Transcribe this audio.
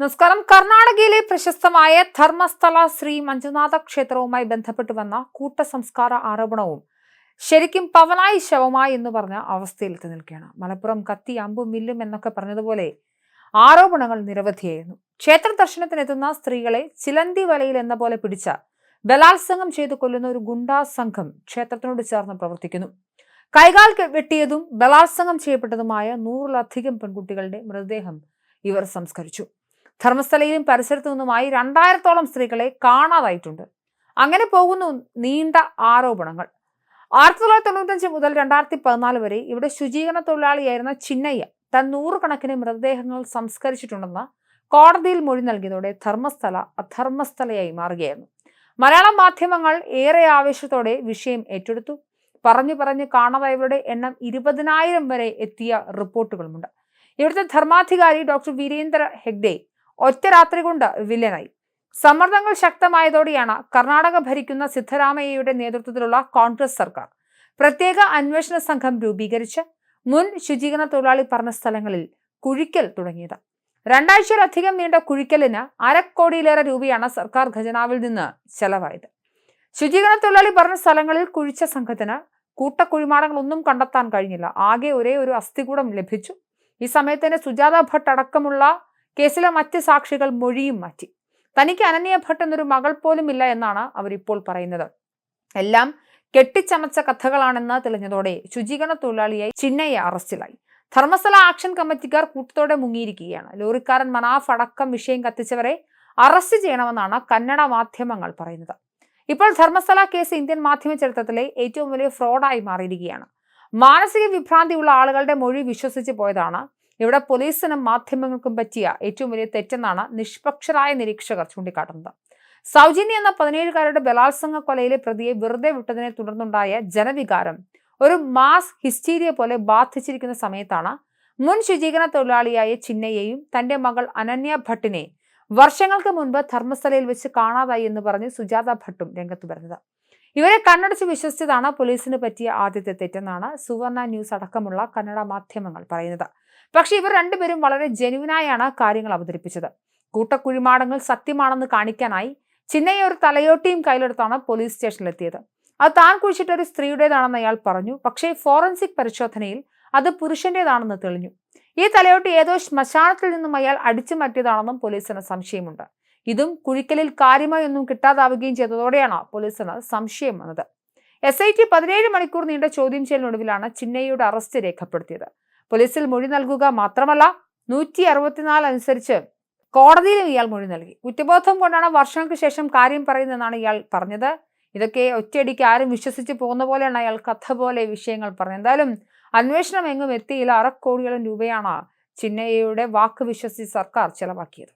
നമസ്കാരം. കർണാടകയിലെ പ്രശസ്തമായ ധർമ്മസ്ഥല ശ്രീ മഞ്ജുനാഥ ക്ഷേത്രവുമായി ബന്ധപ്പെട്ട് വന്ന കൂട്ട സംസ്കാര ആരോപണവും ശരിക്കും പവനായി ശവമായി എന്ന് പറഞ്ഞ അവസ്ഥയിലെത്തി നിൽക്കുകയാണ്. മലപ്പുറം കത്തി അമ്പും മില്ലും എന്നൊക്കെ പറഞ്ഞതുപോലെ ആരോപണങ്ങൾ നിരവധിയായിരുന്നു. ക്ഷേത്ര ദർശനത്തിനെത്തുന്ന സ്ത്രീകളെ ചിലന്തി വലയിൽ എന്ന പോലെ പിടിച്ച ബലാത്സംഗം ചെയ്തു കൊല്ലുന്ന ഒരു ഗുണ്ടാ സംഘം ക്ഷേത്രത്തിനോട് ചേർന്ന് പ്രവർത്തിക്കുന്നു. കൈകാൽ വെട്ടിയതും ബലാത്സംഗം ചെയ്യപ്പെട്ടതുമായ നൂറിലധികം പെൺകുട്ടികളുടെ മൃതദേഹം ഇവർ സംസ്കരിച്ചു. ധർമ്മസ്ഥലയിലും പരിസരത്തു നിന്നുമായി രണ്ടായിരത്തോളം സ്ത്രീകളെ കാണാതായിട്ടുണ്ട്. അങ്ങനെ പോകുന്നു നീണ്ട ആരോപണങ്ങൾ. ആയിരത്തി തൊള്ളായിരത്തി തൊണ്ണൂറ്റഞ്ച് മുതൽ രണ്ടായിരത്തി പതിനാല് വരെ ഇവിടെ ശുചീകരണ തൊഴിലാളിയായിരുന്ന ചിന്നയ്യ താൻ നൂറുകണക്കിന് മൃതദേഹങ്ങൾ സംസ്കരിച്ചിട്ടുണ്ടെന്ന് കോടതിയിൽ മൊഴി നൽകിയതോടെ ധർമ്മസ്ഥല അധർമ്മസ്ഥലയായി മാറുകയായിരുന്നു. മലയാള മാധ്യമങ്ങൾ ഏറെ ആവേശത്തോടെ വിഷയം ഏറ്റെടുത്തു. പറഞ്ഞു പറഞ്ഞ് കാണാതായവരുടെ എണ്ണം ഇരുപതിനായിരം വരെ എത്തിയ റിപ്പോർട്ടുകളുമുണ്ട്. ഇവിടുത്തെ ധർമാധികാരി ഡോക്ടർ വീരേന്ദ്ര ഹെഗ്ഡെ ഒറ്റ രാത്രി കൊണ്ട് വില്ലനായി. സമ്മർദ്ദങ്ങൾ ശക്തമായതോടെയാണ് കർണാടക ഭരിക്കുന്ന സിദ്ധരാമയ്യയുടെ നേതൃത്വത്തിലുള്ള കോൺഗ്രസ് സർക്കാർ പ്രത്യേക അന്വേഷണ സംഘം രൂപീകരിച്ച് മുൻ ശുചീകരണ തൊഴിലാളി പറഞ്ഞ സ്ഥലങ്ങളിൽ കുഴിക്കൽ തുടങ്ങിയത്. രണ്ടാഴ്ചയിലധികം നീണ്ട കുഴിക്കലിന് അരക്കോടിയിലേറെ രൂപയാണ് സർക്കാർ ഖജനാവിൽ നിന്ന് ചെലവായത്. ശുചീകരണ തൊഴിലാളി പറഞ്ഞ സ്ഥലങ്ങളിൽ കുഴിച്ച സംഘത്തിന് കൂട്ടക്കുഴിമാടങ്ങളൊന്നും കണ്ടെത്താൻ കഴിഞ്ഞില്ല. ആകെ ഒരേ ഒരു അസ്ഥികൂടം ലഭിച്ചു. ഈ സമയത്ത് തന്നെ സുജാത ഭട്ട് അടക്കമുള്ള കേസിലെ മറ്റ് സാക്ഷികൾ മൊഴിയും മാറ്റി. തനിക്ക് അനന്യ ഭട്ട് എന്നൊരു മകൾ പോലും ഇല്ല എന്നാണ് അവരിപ്പോൾ പറയുന്നത്. എല്ലാം കെട്ടിച്ചമച്ച കഥകളാണെന്ന് തെളിഞ്ഞതോടെ ശുചീകരണ തൊഴിലാളിയായി ചിന്നയെ അറസ്റ്റിലായി. ധർമ്മസ്ഥല ആക്ഷൻ കമ്മിറ്റിക്കാർ കൂട്ടത്തോടെ മുങ്ങിയിരിക്കുകയാണ്. ലോറിക്കാരൻ മനാഫ് അടക്കം വിഷയം കത്തിച്ചവരെ അറസ്റ്റ് ചെയ്യണമെന്നാണ് കന്നഡ മാധ്യമങ്ങൾ പറയുന്നത്. ഇപ്പോൾ ധർമ്മസ്ഥല കേസ് ഇന്ത്യൻ മാധ്യമ ചരിത്രത്തിലെ ഏറ്റവും വലിയ ഫ്രോഡായി മാറിയിരിക്കുകയാണ്. മാനസിക വിഭ്രാന്തിയുള്ള ആളുകളുടെ മൊഴി വിശ്വസിച്ച് പോയതാണ് ഇവിടെ പോലീസിനും മാധ്യമങ്ങൾക്കും പറ്റിയ ഏറ്റവും വലിയ തെറ്റെന്നാണ് നിഷ്പക്ഷരായ നിരീക്ഷകർ ചൂണ്ടിക്കാട്ടുന്നത്. സൗജന്യ എന്ന പതിനേഴുകാരുടെ ബലാത്സംഗ കൊലയിലെ പ്രതിയെ വെറുതെ വിട്ടതിനെ തുടർന്നുണ്ടായ ജനവികാരം ഒരു മാസ് ഹിസ്റ്റീരിയ പോലെ ബാധിച്ചിരിക്കുന്ന സമയത്താണ് മുൻ ശുചീകരണ തൊഴിലാളിയായ ചിന്നയെയും തന്റെ മകൾ അനന്യ ഭട്ടിനെ വർഷങ്ങൾക്ക് മുൻപ് ധർമ്മസ്ഥലയിൽ വെച്ച് കാണാതായി എന്ന് പറഞ്ഞ് സുജാത ഭട്ടും രംഗത്ത് വരുന്നത്. ഇവരെ കണ്ണടച്ച് വിശ്വസിച്ചതാണ് പോലീസിന് പറ്റിയ ആദ്യത്തെ തെറ്റെന്നാണ് സുവർണ ന്യൂസ് അടക്കമുള്ള കന്നഡ മാധ്യമങ്ങൾ പറയുന്നത്. പക്ഷേ ഇവർ രണ്ടുപേരും വളരെ ജെനുവിനായാണ് കാര്യങ്ങൾ അവതരിപ്പിച്ചത്. കൂട്ടക്കുഴിമാടങ്ങൾ സത്യമാണെന്ന് കാണിക്കാനായി ചിന്നയെ ഒരു തലയോട്ടിയും കയ്യിലെടുത്താണ് പോലീസ് സ്റ്റേഷനിലെത്തിയത്. അത് താൻ കുഴിച്ചിട്ട് ഒരു സ്ത്രീയുടേതാണെന്ന് അയാൾ പറഞ്ഞു. പക്ഷേ ഫോറൻസിക് പരിശോധനയിൽ അത് പുരുഷന്റേതാണെന്ന് തെളിഞ്ഞു. ഈ തലയോട്ടി ഏതോ ശ്മശാനത്തിൽ നിന്നും അയാൾ അടിച്ചു മാറ്റിയതാണെന്നും പോലീസിന് സംശയമുണ്ട്. ഇതും കുഴിക്കലിൽ കാര്യമായി ഒന്നും കിട്ടാതാവുകയും ചെയ്തതോടെയാണ് പോലീസിന് സംശയം വന്നത്. എസ് ഐ ടി പതിനേഴ് മണിക്കൂർ നീണ്ട ചോദ്യം ചെയ്യലിനൊടുവിലാണ് ചിന്നയ്യയുടെ അറസ്റ്റ് രേഖപ്പെടുത്തിയത്. പോലീസിൽ മൊഴി നൽകുക മാത്രമല്ല നൂറ്റി അറുപത്തിനാല് അനുസരിച്ച് കോടതിയിലും ഇയാൾ മൊഴി നൽകി. കുറ്റബോധം കൊണ്ടാണ് വർഷങ്ങൾക്ക് ശേഷം കാര്യം പറയുന്നതെന്നാണ് ഇയാൾ പറഞ്ഞത്. ഇതൊക്കെ ഒറ്റയടിക്ക് ആരും വിശ്വസിച്ച് പോകുന്ന പോലെയാണ് അയാൾ കഥ പോലെ വിഷയങ്ങൾ പറഞ്ഞത്. എന്തായാലും അന്വേഷണം എങ്ങും എത്തിയില്ല അറക്കോടിയോളം രൂപയാണ് ചിന്നയ്യയുടെ വാക്ക് വിശ്വസിച്ച് സർക്കാർ ചെലവാക്കിയത്.